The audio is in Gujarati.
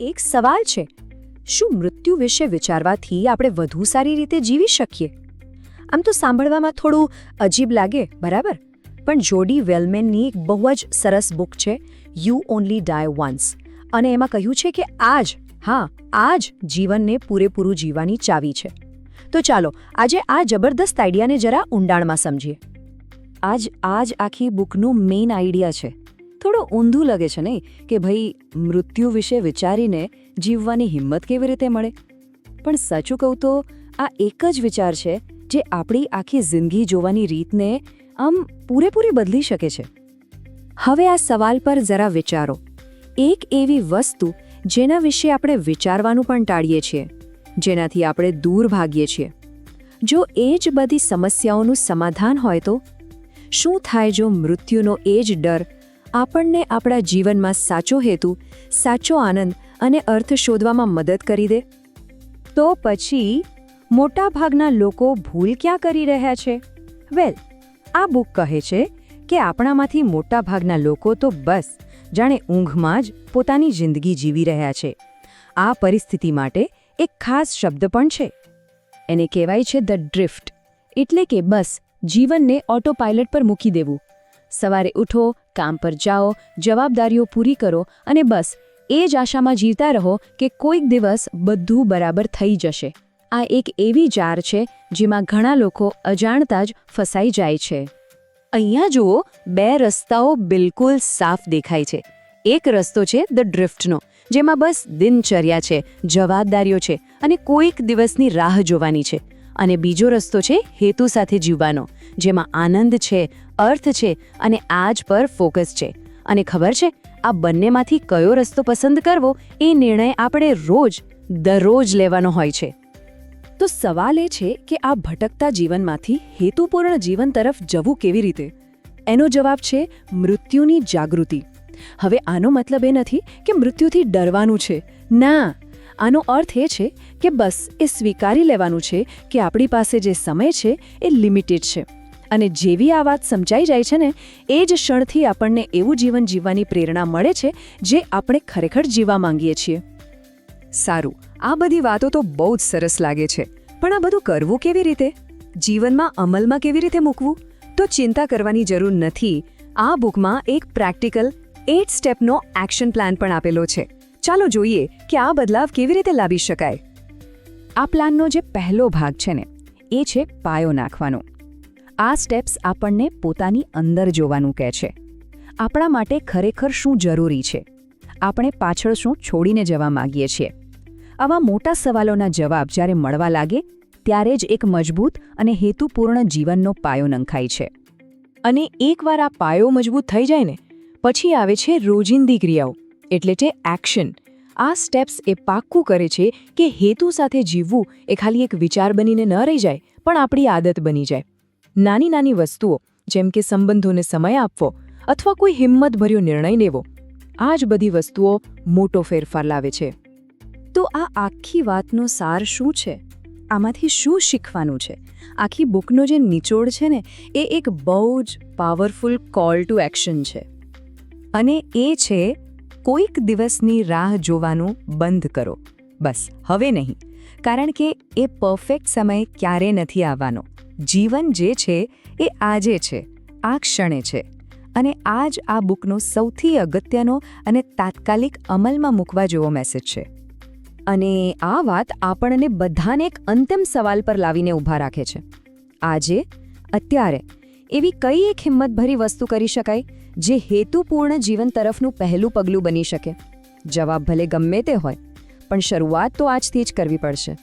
એક સવાલ છે. શું મૃત્યુ વિશે વિચારવાથી આપણે વધુ સારી રીતે જીવી શકીએ? આમ તો સાંભળવામાં થોડું અજીબ લાગે, બરાબર? પણ જોડી વેલમેનની એક બહુ જ સરસ બુક છે યુ ઓનલી ડાય વન્સ અને એમાં કહ્યું છે કે આજ, હા, આજ જીવનને પૂરેપૂરું જીવવાની ચાવી છે. તો ચાલો, આજે આ જબરદસ્ત આઈડિયાને જરા ઊંડાણમાં સમજીએ. આજ આજ આખી બુકનું મેઇન આઈડિયા છે. થોડું ઊંધું લાગે છે નહીં કે ભાઈ મૃત્યુ વિશે વિચારીને જીવવાની હિંમત કેવી રીતે મળે? પણ સાચું કહું તો આ એક જ વિચાર છે જે આપણી આખી જિંદગી જોવાની રીતને આમ પૂરેપૂરી બદલી શકે છે. હવે આ સવાલ પર જરા વિચારો. એક એવી વસ્તુ જેના વિશે આપણે વિચારવાનું પણ ટાળીએ છીએ, જેનાથી આપણે દૂર ભાગીએ છીએ. જો એ જ બધી સમસ્યાઓનું સમાધાન હોય તો? શું થાય જો મૃત્યુનો એ જ ડર આપણને આપણા જીવનમાં સાચો હેતુ, સાચો આનંદ અને અર્થ શોધવામાં મદદ કરી દે? તો પછી મોટાભાગના લોકો ભૂલ ક્યાં કરી રહ્યા છે? વેલ, આ બુક કહે છે કે આપણામાંથી મોટાભાગના લોકો તો બસ, જાણે ઊંઘમાં જ પોતાની જિંદગી જીવી રહ્યા છે. આ પરિસ્થિતિ માટે એક ખાસ શબ્દ પણ છે. એને કહેવાય છે ધ ડ્રિફ્ટ, એટલે કે બસ, જીવનને ઓટો પાયલટ પર મૂકી દેવું. સવારે ઉઠો, કામ પર જાઓ, જવાબદારીઓ પૂરી કરો અને બસ, એ જ આશામાં જીવતા રહો કે કોઈક દિવસ બધું બરાબર થઈ જશે. આ એક એવી જાર છે જેમાં ઘણા લોકો અજાણતા જ ફસાઈ જાય છે. અહીંયા જુઓ, બે રસ્તાઓ બિલકુલ સાફ દેખાય છે. એક રસ્તો છે ધ ડ્રિફ્ટનો, જેમાં બસ દિનચર્યા છે, જવાબદારીઓ છે અને કોઈક દિવસની રાહ જોવાની છે. અને બીજો રસ્તો છે હેતુ સાથે જીવવાનો, જેમાં આનંદ છે, અર્થ છે અને આજ પર ફોકસ છે. અને ખબર છે, આ બંનેમાંથી કયો રસ્તો પસંદ કરવો એ નિર્ણય આપણે રોજ, દરરોજ લેવાનો હોય છે. તો સવાલ એ છે કે આ ભટકતા જીવનમાંથી હેતુપૂર્ણ જીવન તરફ જવું કેવી રીતે? એનો જવાબ છે મૃત્યુની જાગૃતિ. હવે આનો મતલબ એ નથી કે મૃત્યુથી ડરવાનું છે. ના! આનો અર્થ એ છે કે બસ એ સ્વીકારી લેવાનું છે કે આપણી પાસે જે સમય છે એ લિમિટેડ છે. અને જેવી આ વાત સમજાઈ જાય છે ને, એ જ ક્ષણથી આપણને એવું જીવન જીવવાની પ્રેરણા મળે છે જે આપણે ખરેખર જીવવા માંગીએ છીએ. સારું, આ બધી વાતો તો બહુ જ સરસ લાગે છે. પણ આ બધું કરવું કેવી રીતે? જીવનમાં અમલમાં કેવી રીતે મૂકવું? તો ચિંતા કરવાની જરૂર નથી. આ બુકમાં એક પ્રેક્ટિકલ, એટ સ્ટેપનો એક્શન પ્લાન પણ આપેલો છે. ચાલો જોઈએ કે આ બદલાવ કેવી રીતે લાવી શકાય. આ પ્લાનનો જે પહેલો ભાગ છે ને, એ છે પાયો નાખવાનો. આ સ્ટેપ્સ આપણને પોતાની અંદર જોવાનું કહે છે. આપણા માટે ખરેખર શું જરૂરી છે? આપણે પાછળ શું છોડીને જવા માંગીએ છીએ? આવા મોટા સવાલોના જવાબ જ્યારે મળવા લાગે, ત્યારે જ એક મજબૂત અને હેતુપૂર્ણ જીવનનો પાયો નંખાય છે. અને એકવાર આ પાયો મજબૂત થઈ જાય ને, પછી આવે છે રોજિંદી ક્રિયાઓ. એટલે કે એક્શન. આ સ્ટેપ્સ એ પાક્કું કરે છે કે હેતુ સાથે જીવવું એ ખાલી એક વિચાર બનીને ન રહી જાય, પણ આપણી આદત બની જાય. નાની નાની વસ્તુઓ, જેમ કે સંબંધોને સમય આપવો અથવા કોઈ હિંમતભર્યો નિર્ણય લેવો, આ જ બધી વસ્તુઓ મોટો ફેરફાર લાવે છે. તો આ આખી વાતનો સાર શું છે? આમાંથી શું શીખવાનું છે? આખી બુકનો જે નિચોડ છે ને, એ એક બહુ જ પાવરફુલ કોલ ટુ એક્શન છે. અને એ છે કોઈક દિવસની રાહ જોવાનું બંધ કરો. બસ, હવે નહીં. કારણ કે એ પરફેક્ટ સમય ક્યારે નથી આવવાનો. જીવન જે છે, એ આજે છે, આ ક્ષણે છે. અને આ જ આ બુકનો સૌથી અગત્યનો અને તાત્કાલિક અમલમાં મૂકવા જેવો મેસેજ છે. અને આ વાત આપણને બધાને એક અંતિમ સવાલ પર લાવીને ઊભા રાખે છે. આજે, અત્યારે, એવી કઈ એક હિંમતભરી વસ્તુ કરી શકાય? જે હેતુપૂર્ણ જીવન તરફનું પહેલું પગલું બની શકે. જવાબ ભલે ગમે તે હોય, પણ શરૂઆત તો આજથી જ કરવી પડશે.